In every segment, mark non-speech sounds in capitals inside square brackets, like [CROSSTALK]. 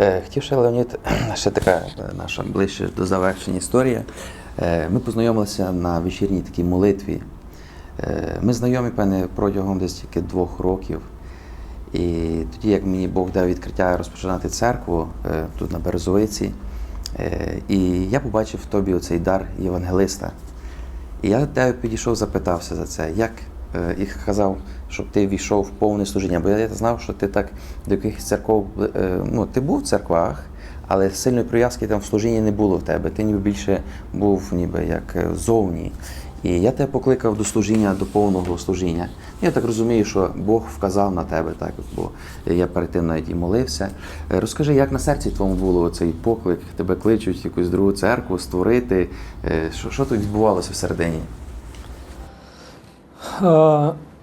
Е, Хотів ще Леонід, [CLEARS THROAT] ще така е, наша ближче до завершення історія. Е, Ми познайомилися на вечірній такій молитві. Ми знайомі, певне, протягом десь тільки двох років. І тоді, як мені Бог дав відкриття розпочинати церкву тут на Березовиці, і я побачив в тобі оцей дар євангелиста. І я тебе підійшов, запитався за це, як і казав, щоб ти війшов в повне служіння. Бо я знав, що ти так до якихось церков, е, ну ти був в церквах, але сильної прив'язки там в служінні не було в тебе. Ти ніби більше був ніби як е, зовні. І я тебе покликав до служіння, до повного служіння. Я так розумію, що Бог вказав на тебе, так бо я перед тим навіть і молився. Е, Розкажи, як на серці твоєму було цей поклик, тебе кличуть якусь другу церкву створити. Що, що тут відбувалося всередині?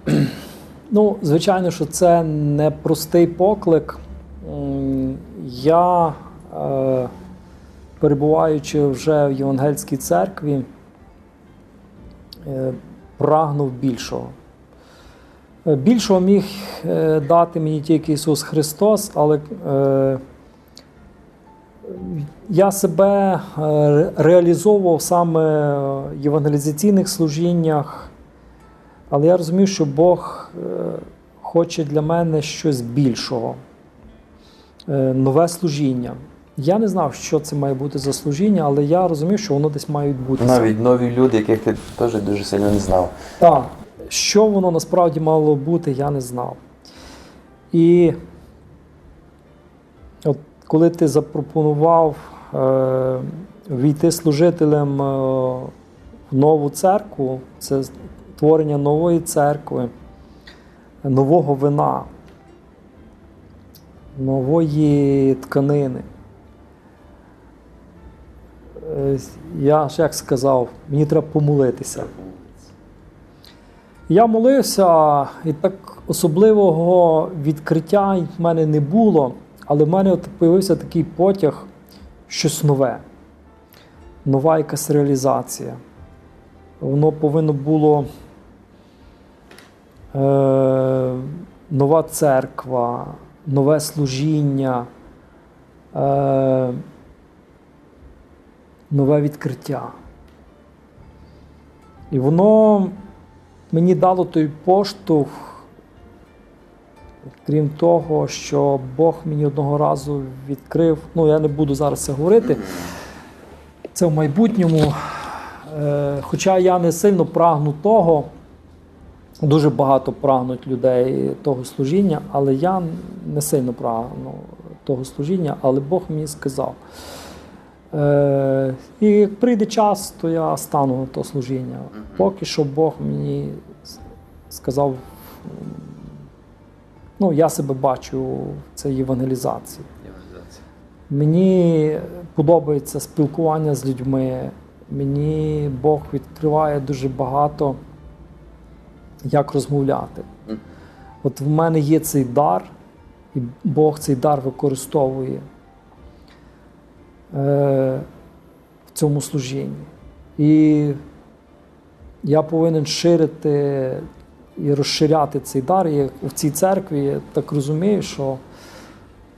[CLEARS THROAT] Ну, звичайно, що це не простий поклик. Я, е, перебуваючи вже в Євангельській церкві, е, прагнув більшого. Е, Більшого міг дати мені тільки Ісус Христос, але я себе реалізовував саме в євангелізаційних служіннях. Але я розумів, що Бог е, хоче для мене щось більшого, е, нове служіння. Я не знав, що це має бути за служіння, але я розумів, що воно десь має бути. Навіть нові люди, яких ти теж дуже сильно не знав. Так, що воно насправді мало бути, я не знав. І от коли ти запропонував е, війти служителем е, в нову церкву, це творення нової церкви, нового вина, нової тканини. Я ж як сказав, мені треба помолитися. Я молився, і так особливого відкриття в мене не було, але в мене от з'явився такий потяг, щось нове, нова якась реалізація. Воно повинно було нова церква, нове служіння, е, нове відкриття. І воно мені дало той поштовх, крім того, що Бог мені одного разу відкрив. Ну, я не буду зараз це говорити. Це в майбутньому. Е, Хоча я не сильно прагну того, дуже багато прагнуть людей того служіння, але я не сильно прагну того служіння, але Бог мені сказав. Е, І як прийде час, то я стану на то служіння. Поки що Бог мені сказав, ну, я себе бачу в цій євангелізації. Мені подобається спілкування з людьми. Мені Бог відкриває дуже багато, як розмовляти. От в мене є цей дар, і Бог цей дар використовує е, в цьому служінні. І я повинен ширити і розширяти цей дар. І в цій церкві я так розумію, що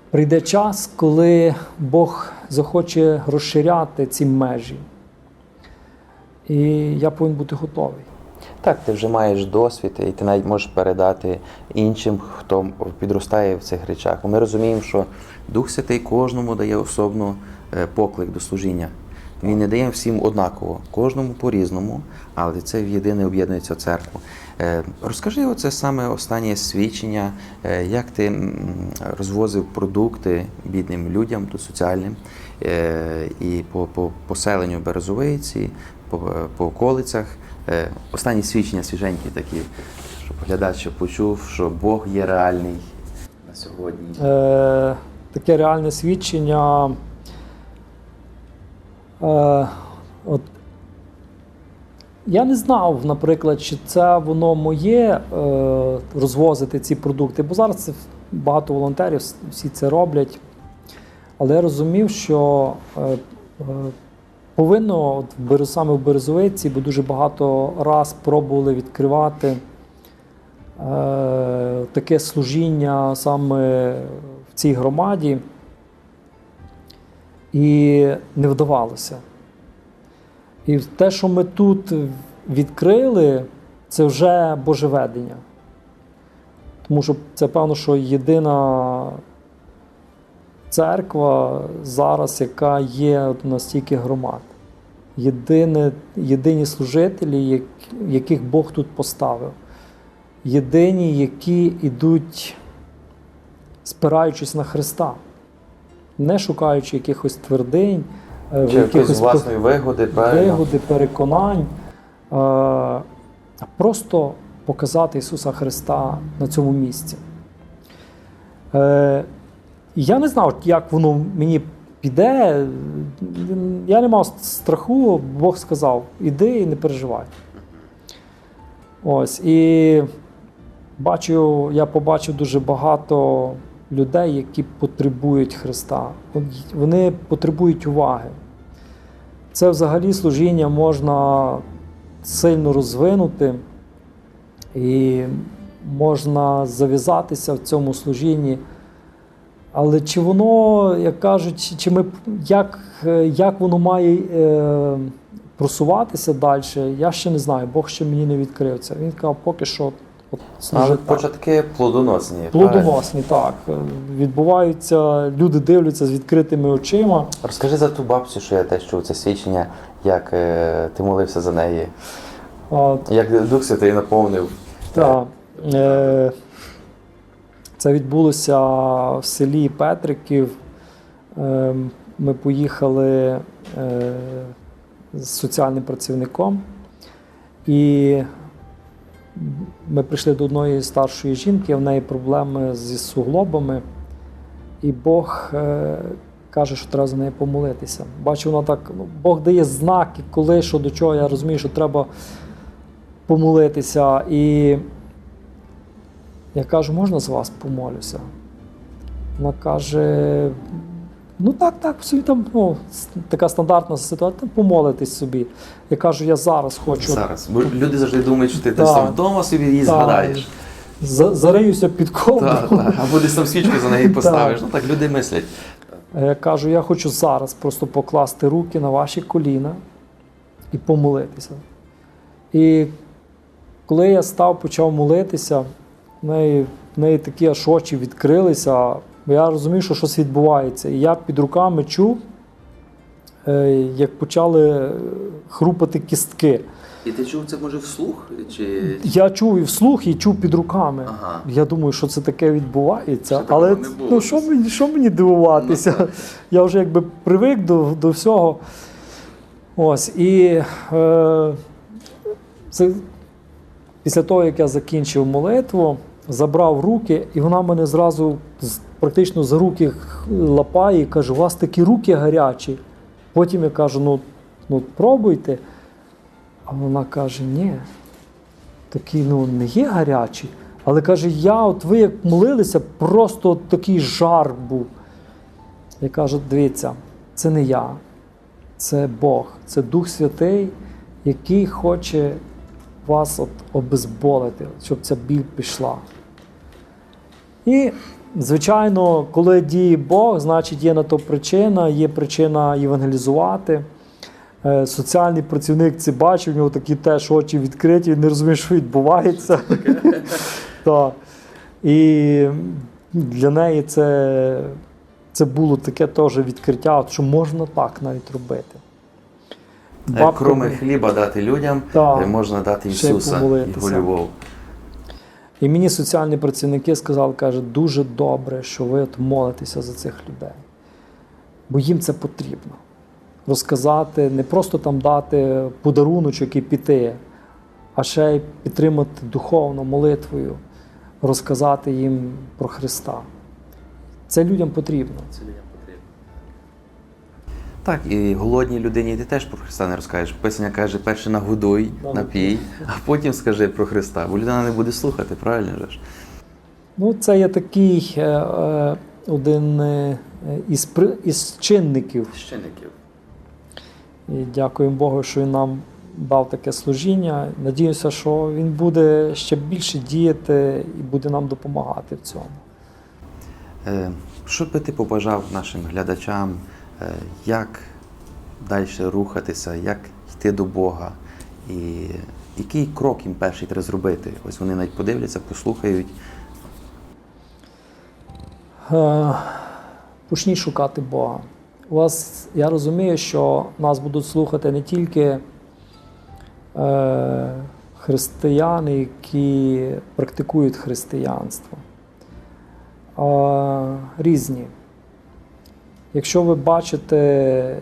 прийде час, коли Бог захоче розширяти ці межі. І я повинен бути готовий. Так, ти вже маєш досвід, і ти навіть можеш передати іншим, хто підростає в цих речах. Ми розуміємо, що Дух Святий кожному дає особно е, поклик до служіння. Він не дає всім однаково, кожному по-різному, але це в єдине об'єднується церкву. Е, Розкажи оце саме останнє свідчення, е, як ти розвозив продукти бідним людям, то соціальним, і по, по поселенню Березовиці, по, по околицях. Е, Останні свідчення свіженькі такі, щоб глядач почув, що Бог є реальний на сьогодні. Е, таке реальне свідчення. Е, от, я не знав, наприклад, чи це воно моє е, розвозити ці продукти, бо зараз це багато волонтерів всі це роблять. Але я розумів, що е, е, повинно от саме в Березовиці, бо дуже багато раз пробували відкривати е, таке служіння саме в цій громаді. І не вдавалося. І те, що ми тут відкрили, це вже Божеведення. Тому що це певно, що єдина церква зараз, яка є от на стільки громад. Єдине, єдині служителі, яких Бог тут поставив. Єдині, які йдуть, спираючись на Христа, не шукаючи якихось твердинь, е, Чи якихось власної вигоди, вигоди, переконань, е, а просто показати Ісуса Христа на цьому місці. Я не знав, як воно мені піде. Я не мав страху, Бог сказав: іди і не переживай. Ось. І бачу, я побачив дуже багато людей, які потребують Христа. Вони потребують уваги. Це взагалі служіння можна сильно розвинути і можна зав'язатися в цьому служінні. Але чи воно, як кажуть, чи ми як, е, як воно має е, просуватися далі, я ще не знаю. Бог ще мені не відкрив це. Він сказав, поки що от, Але початки плодоносні. правильно? Плодоносні, так. Е, Відбуваються, люди дивляться з відкритими очима. Розкажи за ту бабцю, що я теж чув це свідчення, як е, ти молився за неї, От, як Дух Святий наповнив. Так. Е, Це відбулося в селі Петриків. Е, Ми поїхали е, з соціальним працівником, і ми прийшли до одної старшої жінки, в неї проблеми зі суглобами, і Бог е, каже, що треба за неї помолитися. Бачу, вона так, ну, Бог дає знаки, коли, що до чого. Я розумію, що треба помолитися. І я кажу, можна з вас помолюся? Вона каже: ну так, так, собі там ну, така стандартна ситуація, помолитись собі. Я кажу, я зараз хочу Зараз. Бо люди завжди думають, що ти десь там вдома собі її Так. згадаєш. за- зариюся під ковдру. Так, так. Або десь там свічку за неї поставиш. Ну так люди мислять. Я кажу, я хочу зараз просто покласти руки на ваші коліна і помолитися. І коли я став, почав молитися, в неї, в неї такі аж очі відкрилися. Я розумів, що щось відбувається. І я під руками чув, е, як почали е, хрупати кістки. І ти чув це може вслух? Чи Я чув і вслух, і чув під руками. Ага. Я думаю, що це таке відбувається. Ще Але не було. ну, що, мені, що мені дивуватися? Ну. [LAUGHS] Я вже якби привик до, до всього. Ось. І е, це, після того, як я закінчив молитву, забрав руки, і вона мене зразу практично за руки лапає і каже: у вас такі руки гарячі. Потім я кажу: ну, ну пробуйте. А вона каже: ні, такі ну, не є гарячі. Але каже, я, от ви як молилися, просто такий жар був. Я кажу, дивіться, це не я, це Бог, це Дух Святий, який хоче вас от обезболити, щоб ця біль пішла. І, звичайно, коли діє Бог, значить є на то причина, є причина євангелізувати. Е, Соціальний працівник це бачив, у нього такі теж очі відкриті, він не розуміє, що відбувається. [LAUGHS] І для неї це, це було таке теж відкриття, що можна так навіть робити. Як Бабка кроме хліба дати людям, Так. е, можна дати Ісуса, помолитися. Його любов. І мені соціальні працівники сказали, каже, дуже добре, що ви от молитеся за цих людей. Бо їм це потрібно. Розказати, не просто там дати подаруночок і піти, а ще й підтримати духовно молитвою, розказати їм про Христа. Це людям потрібно. Це людям потрібно. Так, і голодній людині ти теж про Христа не розкажеш. Писання каже, перше нагодуй, напій, а потім скажи про Христа, бо людина не буде слухати, правильно ж? Ну, це є такий е, е, один е, із, при- із чинників Священників. І дякуємо Богу, що він нам дав таке служіння. Надіюся, що він буде ще більше діяти і буде нам допомагати в цьому. Е, Що би ти побажав нашим глядачам, як далі рухатися, як йти до Бога, і який крок їм перший треба зробити. Ось вони навіть подивляться, послухають. Е, Почніть шукати Бога. У вас, я розумію, що нас будуть слухати не тільки е, християни, які практикують християнство, а різні. Якщо ви бачите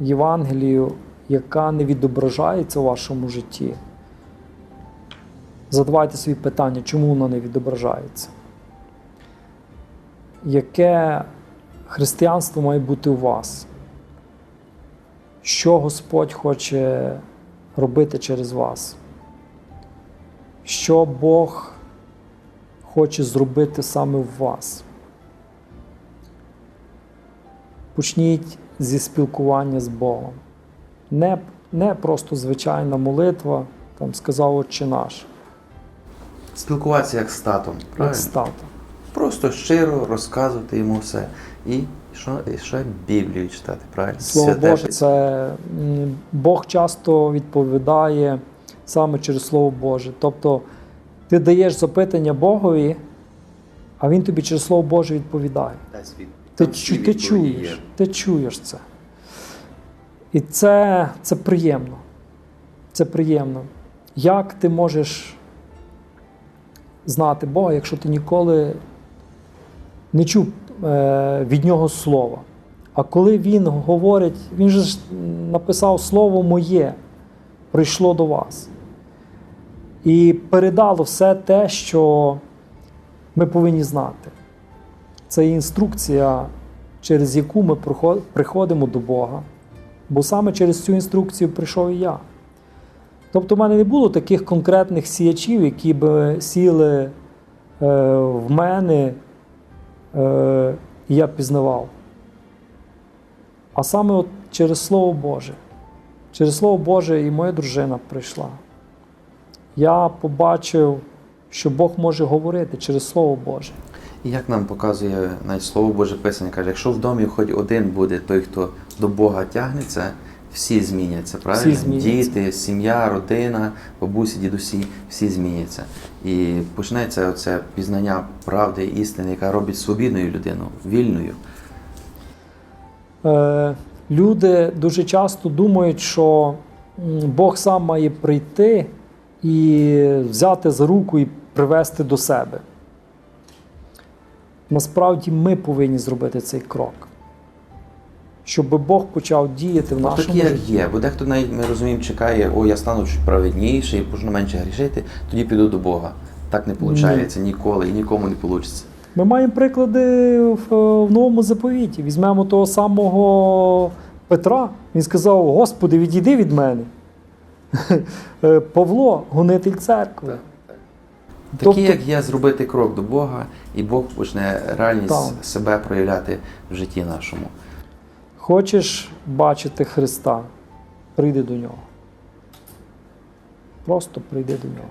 Євангелію, яка не відображається у вашому житті, задавайте собі питання, чому вона не відображається яке християнство має бути у вас? Що Господь хоче робити через вас? Що Бог хоче зробити саме в вас? Почніть зі спілкування з Богом. Не, не просто звичайна молитва, там сказав Отче наш, Спілкуватися як з татом. як Правильно? стати. Просто щиро розказувати йому все. І що, і ще Біблію читати, правильно? Слово Святе Боже, це Бог часто відповідає саме через Слово Боже. Тобто ти даєш запитання Богові, а Він тобі через Слово Боже відповідає. Ти, чу- ти чуєш, ти чуєш це. І це, це приємно. Це приємно. Як ти можеш знати Бога, якщо ти ніколи не чув е, від нього слова? А коли він говорить, він же ж написав слово моє, прийшло до вас. І передало все те, що ми повинні знати. Це інструкція, через яку ми приходимо до Бога. Бо саме через цю інструкцію прийшов і я. Тобто, в мене не було таких конкретних сіячів, які б сіли е, в мене, е, і я пізнавав. А саме от через Слово Боже. Через Слово Боже і моя дружина прийшла. Я побачив, що Бог може говорити через Слово Боже. І як нам показує навіть слово Боже Писання, каже, якщо в домі хоч один буде той, хто до Бога тягнеться, всі зміняться, правильно? зміняться. Діти, сім'я, родина, бабусі, дідусі, всі зміняться. І почнеться оце пізнання правди істини, яка робить свобідною людину, вільною. Е, люди дуже часто думають, що Бог сам має прийти і взяти за руку і привести до себе. Насправді ми повинні зробити цей крок, щоб Бог почав діяти в нашому житті. є. Бо дехто навіть ми розуміємо, чекає, о, я стану чуть праведніший, почну менше грішити, тоді піду до Бога. Так не виходить ніколи і нікому не вийде. Ми маємо приклади в, в новому заповіті. Візьмемо того самого Петра. Він сказав: Господи, відійди від мене. [LAUGHS] Е, Павло, гонитель церкви. Такі, Тобто- як є, зробити крок до Бога, і Бог почне реальність Так. себе проявляти в житті нашому. Хочеш бачити Христа, прийди до нього. Просто прийди до нього.